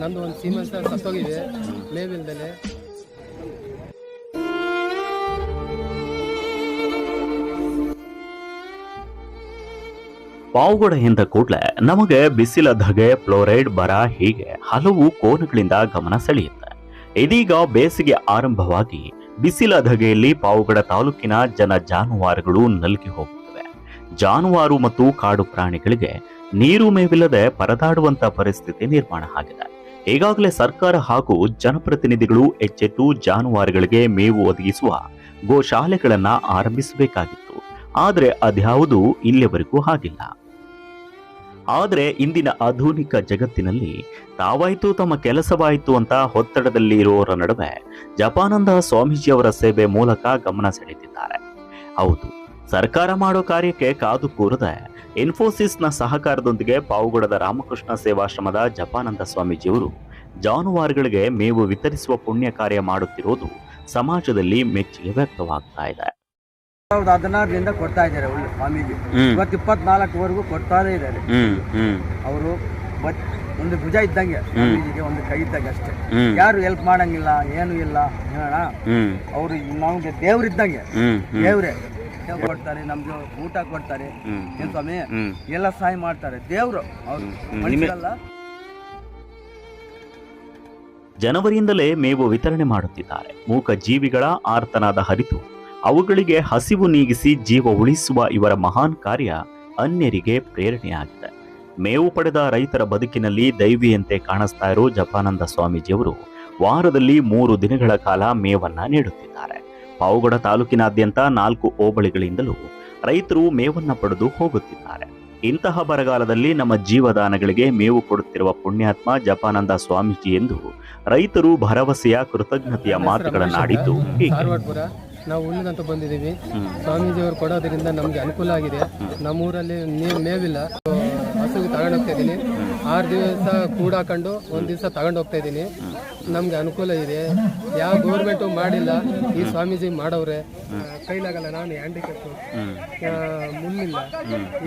ನಂದು ಒಂದು ಸೀಮೆನ್ಸ್ ಸತ್ತೋಗಿದೆ. ಮೇವಿಲ್ದಲೆ ಪಾವುಗಡ ಎಂದ ಕೂಡಲೇ ನಮಗೆ ಬಿಸಿಲ ಧಗೆ, ಫ್ಲೋರೈಡ್ ಬರ ಹೀಗೆ ಹಲವು ಕೋನಗಳಿಂದ ಗಮನ ಸೆಳೆಯುತ್ತೆ. ಇದೀಗ ಬೇಸಿಗೆ ಆರಂಭವಾಗಿ ಬಿಸಿಲ ಧಗೆಯಲ್ಲಿ ಪಾವುಗಡ ತಾಲೂಕಿನ ಜನ ಜಾನುವಾರುಗಳು ನಲುಗಿ ಹೋಗುತ್ತವೆ ಜಾನುವಾರು ಮತ್ತು ಕಾಡು ಪ್ರಾಣಿಗಳಿಗೆ ನೀರು ಮೇವಿಲ್ಲದೆ ಪರದಾಡುವಂತ ಪರಿಸ್ಥಿತಿ ನಿರ್ಮಾಣ ಆಗಿದೆ. ಈಗಾಗಲೇ ಸರ್ಕಾರ ಹಾಗೂ ಜನಪ್ರತಿನಿಧಿಗಳು ಎಚ್ಚೆತ್ತು ಜಾನುವಾರುಗಳಿಗೆ ಮೇವು ಒದಗಿಸುವ ಗೋಶಾಲೆಗಳನ್ನ ಆರಂಭಿಸಬೇಕಾಗಿತ್ತು. ಆದರೆ ಅದ್ಯಾವುದೂ ಇಲ್ಲಿವರೆಗೂ ಆಗಿಲ್ಲ. ಆದರೆ ಇಂದಿನ ಆಧುನಿಕ ಜಗತ್ತಿನಲ್ಲಿ ತಾವಾಯ್ತು ತಮ್ಮ ಕೆಲಸವಾಯಿತು ಅಂತ ಒತ್ತಡದಲ್ಲಿ ಇರುವವರ ನಡುವೆ ಜಪಾನಂದ ಸ್ವಾಮೀಜಿಯವರ ಸೇವೆ ಮೂಲಕ ಗಮನ ಸೆಳೆದಿದ್ದಾರೆ. ಹೌದು, ಸರ್ಕಾರ ಮಾಡೋ ಕಾರ್ಯಕ್ಕೆ ಕಾದು ಕೂರದೆ ಇನ್ಫೋಸಿಸ್ನ ಸಹಕಾರದೊಂದಿಗೆ ಪಾವುಗಡದ ರಾಮಕೃಷ್ಣ ಸೇವಾಶ್ರಮದ ಜಪಾನಂದ ಸ್ವಾಮೀಜಿಯವರು ಜಾನುವಾರುಗಳಿಗೆ ಮೇವು ವಿತರಿಸುವ ಪುಣ್ಯ ಕಾರ್ಯ ಮಾಡುತ್ತಿರುವುದು ಸಮಾಜದಲ್ಲಿ ಮೆಚ್ಚುಗೆ ವ್ಯಕ್ತವಾಗ್ತಾ ಇದೆ. ಸಾವಿರದ ಹದಿನಾರರಿಂದ ಕೊಡ್ತಾ ಇದ್ದಾರೆ ಒಳ್ಳೆ ಸ್ವಾಮೀಜಿ. ಇವತ್ತು ಇಪ್ಪತ್ನಾಲ್ಕವರೆಗೂ ಕೊಡ್ತಾನೆ ಇದ್ದಾರೆ. ಅವರು ಒಂದು ಭುಜ ಇದ್ದಂಗೆ ಸ್ವಾಮೀಜಿಗೆ ಒಂದು ಕೈ ಇದ್ದಂಗೆ ಅಷ್ಟೇ. ಯಾರು ಹೆಲ್ಪ್ ಮಾಡಂಗಿಲ್ಲ ಏನು ಇಲ್ಲ ಹೇಳೋಣ. ಅವರು ನಮ್ಗೆ ದೇವ್ರಿದ್ದಂಗೆ. ದೇವ್ರೆ ದೇವ್ರು ಕೊಡ್ತಾರೆ ನಮ್ಗೆ ಊಟ ಕೊಡ್ತಾರೆ. ಏನ್ ಸ್ವಾಮಿ? ಎಲ್ಲ ಸಹಾಯ ಮಾಡ್ತಾರೆ. ದೇವ್ರು. ಅವ್ರು ಜನವರಿಯಿಂದಲೇ ಮೇವು ವಿತರಣೆ ಮಾಡುತ್ತಿದ್ದಾರೆ. ಮೂಕ ಜೀವಿಗಳ ಆರ್ತನಾದ ಹರಿತು ಅವುಗಳಿಗೆ ಹಸಿವು ನೀಗಿಸಿ ಜೀವ ಉಳಿಸುವ ಇವರ ಮಹಾನ್ ಕಾರ್ಯ ಅನ್ಯರಿಗೆ ಪ್ರೇರಣೆಯಾಗಿದೆ. ಮೇವು ಪಡೆದ ರೈತರ ಬದುಕಿನಲ್ಲಿ ದೈವಿಯಂತೆ ಕಾಣಿಸ್ತಾ ಇರೋ ಜಪಾನಂದ ಸ್ವಾಮೀಜಿಯವರು ವಾರದಲ್ಲಿ ಮೂರು ದಿನಗಳ ಕಾಲ ಮೇವನ್ನ ನೀಡುತ್ತಿದ್ದಾರೆ. ಪಾವುಗಡ ತಾಲೂಕಿನಾದ್ಯಂತ ನಾಲ್ಕು ಹೋಬಳಿಗಳಿಂದಲೂ ರೈತರು ಮೇವನ್ನ ಪಡೆದು ಹೋಗುತ್ತಿದ್ದಾರೆ. ಇಂತಹ ಬರಗಾಲದಲ್ಲಿ ನಮ್ಮ ಜೀವದಾನಗಳಿಗೆ ಮೇವು ಕೊಡುತ್ತಿರುವ ಪುಣ್ಯಾತ್ಮ ಜಪಾನಂದ ಸ್ವಾಮೀಜಿ ಎಂದು ರೈತರು ಭರವಸೆಯ ಕೃತಜ್ಞತೆಯ ಮಾತುಗಳನ್ನಾಡಿದ್ದು ನಾವು ಉಳಿದಂತ ಬಂದಿದ್ದೀವಿ. ಸ್ವಾಮೀಜಿಯವರು ಕೊಡೋದ್ರಿಂದ ನಮ್ಗೆ ಅನುಕೂಲ ಆಗಿದೆ. ನಮ್ಮೂರಲ್ಲಿ ನೀರು ಮೇವಿಲ್ಲ. ಹಸುಗೆ ತಗೊಂಡೋಗ್ತಾ ಇದ್ದೀನಿ. ಆರು ದಿವಸ ಕೂಡಾಕೊಂಡು ಒಂದು ದಿವಸ ತಗೊಂಡೋಗ್ತಾ ಇದ್ದೀನಿ. ನಮ್ಗೆ ಅನುಕೂಲ ಇದೆ. ಯಾವ ಗೌರ್ಮೆಂಟು ಮಾಡಿಲ್ಲ ಈ ಸ್ವಾಮೀಜಿ ಮಾಡವ್ರೆ. ಕೈಲಾಗಲ್ಲ ನಾನು ಹ್ಯಾಂಡಿಕ್ಯಾಪ್ ಮುಂದಿಲ್ಲ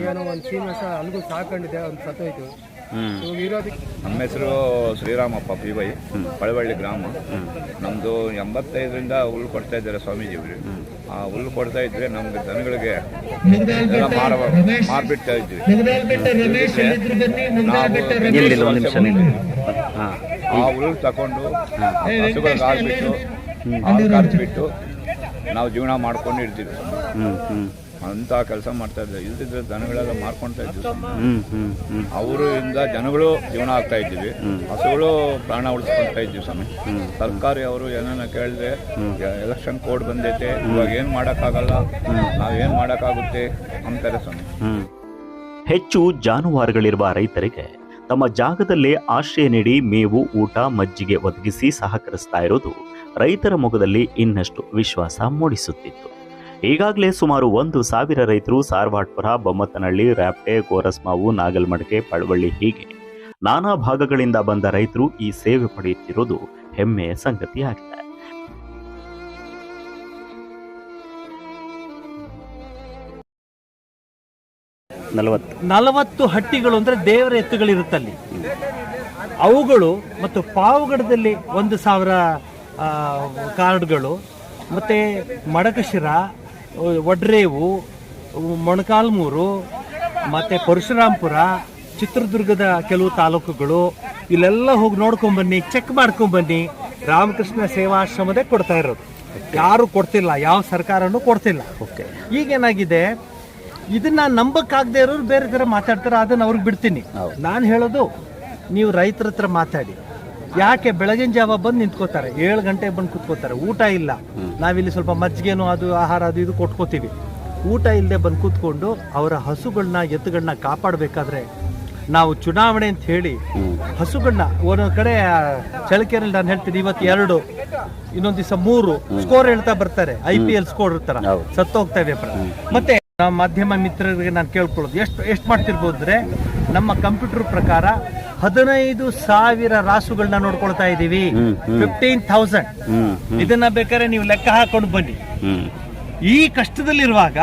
ಏನೋ ಒಂದು ಸೀಮಸ ಅಲ್ಗೂ ಸಾಕೊಂಡಿದ್ದೆ ಒಂದು ಸತ್ತೋಯ್ತು ಇವಾಗ ಇರೋದಕ್ಕೆ ನಮ್ಮ ಹೆಸರು ಶ್ರೀರಾಮಪ್ಪ ಪಿ ವೈ ಪಳವಳ್ಳಿ ಗ್ರಾಮ. ನಮ್ಮದು ಎಂಬತ್ತೈದರಿಂದ ಹುಲ್ಲು ಕೊಡ್ತಾ ಇದ್ದಾರೆ ಸ್ವಾಮೀಜಿಯವರು ಆ ಹುಲ್ಲು ಕೊಡ್ತಾ ಇದ್ರೆ ನಮ್ಗೆ ದನಗಳಿಗೆ ಎಲ್ಲ ಮಾರ ಮಾರ್ಬಿಡ್ತಾ ಇದ್ವಿ. ನಾವು ಆ ಹುಲ್ಲು ತಗೊಂಡು ಹಸುಗಳಿಗೆ ಹಾಕ್ಬಿಟ್ಟು ಹಾಲು ಬಿಟ್ಟು ನಾವು ಜೀವನ ಮಾಡ್ಕೊಂಡು ಇರ್ತೀವಿ. ಅಂತ ಕೆಲಸ ಮಾಡ್ತಾ ಇದ್ದೆ ಇಲ್ದಿದ್ರೆ ದನಗಳೆಲ್ಲ ಮಾರ್ಕೊಳ್ತಾ ಇದ್ವಿ ಅವರು ಇಂದ ಜನಗಳು ಜೀವನ ಆಗ್ತಾ ಇದ್ದೀವಿ. ಹಸುಗಳು ಪ್ರಾಣ ಉಳಿಸ್ಕೊಳ್ತಾ ಇದ್ದೀವಿ ಸ್ವಾಮಿ. ಸರ್ಕಾರಿ ಅವರು ಏನನ್ನ ಕೇಳಿದ್ರೆ ಎಲೆಕ್ಷನ್ ಕೋಡ್ ಬಂದೈತೆ ಇವಾಗ ಏನ್ ಮಾಡೋಕ್ಕಾಗಲ್ಲ ನಾವೇನ್ ಮಾಡೋಕ್ಕಾಗುತ್ತೆ ಮಾಡಕ್ಕಾಗುತ್ತೆ? ಅಂತಾರೆ ಸ್ವಾಮಿ. ಹೆಚ್ಚು ಜಾನುವಾರುಗಳಿರುವ ರೈತರಿಗೆ ತಮ್ಮ ಜಾಗದಲ್ಲೇ ಆಶ್ರಯ ನೀಡಿ ಮೇವು ಊಟ ಮಜ್ಜಿಗೆ ಒದಗಿಸಿ ಸಹಕರಿಸ್ತಾ ಇರೋದು ರೈತರ ಮುಖದಲ್ಲಿ ಇನ್ನಷ್ಟು ವಿಶ್ವಾಸ ಮೂಡಿಸುತ್ತಿತ್ತು. ಈಗಾಗಲೇ ಸುಮಾರು ಒಂದು ಸಾವಿರ ರೈತರು ಸಾರ್ವಾಟ್ಪುರ ಬೊಮ್ಮತ್ತನಹಳ್ಳಿ ರ್ಯಾಪ್ಟೆ ಗೋರಸ್ಮಾವು ನಾಗಲ್ಮಡಕೆ ಪಳವಳ್ಳಿ ಹೀಗೆ ನಾನಾ ಭಾಗಗಳಿಂದ ಬಂದ ರೈತರು ಈ ಸೇವೆ ಪಡೆಯುತ್ತಿರುವುದು ಹೆಮ್ಮೆಯ ಸಂಗತಿಯಾಗಿದೆ. ನಲವತ್ತು. ನಲವತ್ತು ಹಟ್ಟಿಗಳು ಅಂದ್ರೆ ದೇವರ ಎತ್ತುಗಳಿರುತ್ತಲ್ಲಿ. ಅವುಗಳು ಮತ್ತು ಪಾವಗಡದಲ್ಲಿ ಒಂದು ಸಾವಿರ ಕಾರ್ಡ್ಗಳು ಮತ್ತೆ ಮಡಕಶಿರ ವಡ್ರೇವು ಮೊಣಕಾಲ್ಮೂರು ಮತ್ತು ಪರಶುರಾಮ್ಪುರ ಚಿತ್ರದುರ್ಗದ ಕೆಲವು ತಾಲೂಕುಗಳು ಇಲ್ಲೆಲ್ಲ ಹೋಗಿ ನೋಡ್ಕೊಂಬನ್ನಿ ಚೆಕ್ ಮಾಡ್ಕೊಂಬನ್ನಿ ರಾಮಕೃಷ್ಣ ಸೇವಾಶ್ರಮದೇ ಕೊಡ್ತಾ ಇರೋದು. ಯಾರು ಕೊಡ್ತಿಲ್ಲ ಯಾವ ಸರ್ಕಾರನೂ ಕೊಡ್ತಿಲ್ಲ. ಓಕೆ ಈಗೇನಾಗಿದೆ ಇದನ್ನ ನಂಬಕ್ಕಾಗದೇ ಇರೋರು ಬೇರೆ ತರ ಮಾತಾಡ್ತಾರೆ ಅದನ್ನ ಅವ್ರಿಗೆ ಬಿಡ್ತೀನಿ. ನಾನು ಹೇಳೋದು ನೀವು ರೈತರ ಹತ್ರ ಮಾತಾಡಿ. ಯಾಕೆ ಬೆಳಗಿನ ಜಾವ ಬಂದು ನಿಂತ್ಕೋತಾರೆ? ಏಳು ಗಂಟೆ ಬಂದು ಕೂತ್ಕೋತಾರೆ. ಊಟ ಇಲ್ಲ. ನಾವಿಲ್ಲಿ ಸ್ವಲ್ಪ ಮಜ್ಜಿಗೆನೋ ಅದು ಆಹಾರ ಅದು ಇದು ಕೊಟ್ಕೋತೀವಿ. ಊಟ ಇಲ್ಲದೆ ಬಂದು ಕೂತ್ಕೊಂಡು ಅವರ ಹಸುಗಳನ್ನ ಎತ್ತುಗಳನ್ನ ಕಾಪಾಡಬೇಕಾದ್ರೆ ನಾವು ಚುನಾವಣೆ ಅಂತ ಹೇಳಿ ಹಸುಗಳನ್ನ ಒಂದೊಂದು ಕಡೆ ಆ, ನಾನು ಹೇಳ್ತೀನಿ ಇವತ್ತು ಎರಡು ಇನ್ನೊಂದು ದಿವಸ ಮೂರು ಸ್ಕೋರ್ ಹೇಳ್ತಾ ಬರ್ತಾರೆ. ಐ ಪಿ ಎಲ್ ಸ್ಕೋರ್ ಇರ್ತಾರ. ಸತ್ತೋಗ್ತಾ ಇದೆ ಪ್ರ- ಮತ್ತೆ ನಮ್ಮ ಮಾಧ್ಯಮ ಮಿತ್ರರಿಗೆ ನಾನು ಕೇಳ್ಕೊಳ್ಳೋದು ಎಷ್ಟು ಎಷ್ಟು ಮಾಡ್ತಿರ್ಬೋದ್ರೆ ಅಂದ್ರೆ ನಮ್ಮ ಕಂಪ್ಯೂಟರ್ ಪ್ರಕಾರ ಹದಿನೈದು ಸಾವಿರ ರಾಸುಗಳನ್ನ ನೋಡ್ಕೊಳ್ತಾ ಇದೀವಿ. ಫಿಫ್ಟೀನ್ ಥೌಸಂಡ್ ಇದನ್ನ ಬೇಕಾದ್ರೆ ನೀವು ಲೆಕ್ಕ ಹಾಕೊಂಡು ಬನ್ನಿ. ಈ ಕಷ್ಟದಲ್ಲಿರುವಾಗ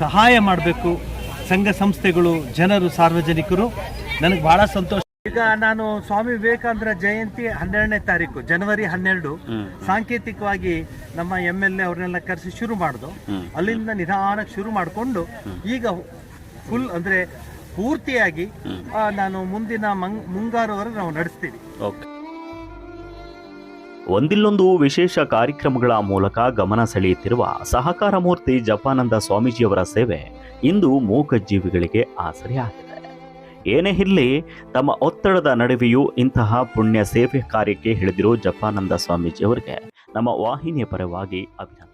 ಸಹಾಯ ಮಾಡಬೇಕು. ಸಂಘ ಸಂಸ್ಥೆಗಳು ಜನರು ಸಾರ್ವಜನಿಕರು. ನನಗೆ ಬಹಳ ಸಂತೋಷ. ಈಗ ನಾನು ಸ್ವಾಮಿ ವಿವೇಕಾನಂದರ ಜಯಂತಿ ಹನ್ನೆರಡನೇ ತಾರೀಕು ಜನವರಿ ಹನ್ನೆರಡು. ಸಾಂಕೇತಿಕವಾಗಿ ನಮ್ಮ ಎಂ ಎಲ್ ಎ ಅವ್ರನ್ನೆಲ್ಲ ಕರೆಸಿ ಶುರು ಮಾಡ್ದೋ. ಅಲ್ಲಿಂದ ನಿಧಾನಕ್ಕೆ ಶುರು ಮಾಡಿಕೊಂಡು ಈಗ ಫುಲ್ ಅಂದ್ರೆ ಪೂರ್ತಿಯಾಗಿ ನಾನು ಮುಂದಿನ ಮಂಗ್ ಮುಂಗಾರುವರೆಗೆ ನಾವು ನಡೆಸ್ತೀವಿ. ಓಕೆ. ಒಂದಿಲ್ಲೊಂದು ವಿಶೇಷ ಕಾರ್ಯಕ್ರಮಗಳ ಮೂಲಕ ಗಮನ ಸೆಳೆಯುತ್ತಿರುವ ಸಹಕಾರ ಮೂರ್ತಿ ಜಪಾನಂದ ಸ್ವಾಮೀಜಿಯವರ ಸೇವೆ ಇಂದು ಮೂಕಜೀವಿಗಳಿಗೆ ಆಸರೆಯಾಗಿದೆ. ಏನೇ ಇರಲಿ ತಮ್ಮ ಒತ್ತಡದ ನಡುವೆಯೂ ಇಂತಹ ಪುಣ್ಯ ಸೇವೆ ಕಾರ್ಯಕ್ಕೆ ಹಿಡಿದಿರೋ ಜಪಾನಂದ ಸ್ವಾಮೀಜಿಯವರಿಗೆ ನಮ್ಮ ವಾಹಿನಿಯ ಪರವಾಗಿ ಅಭಿನಂದನೆ.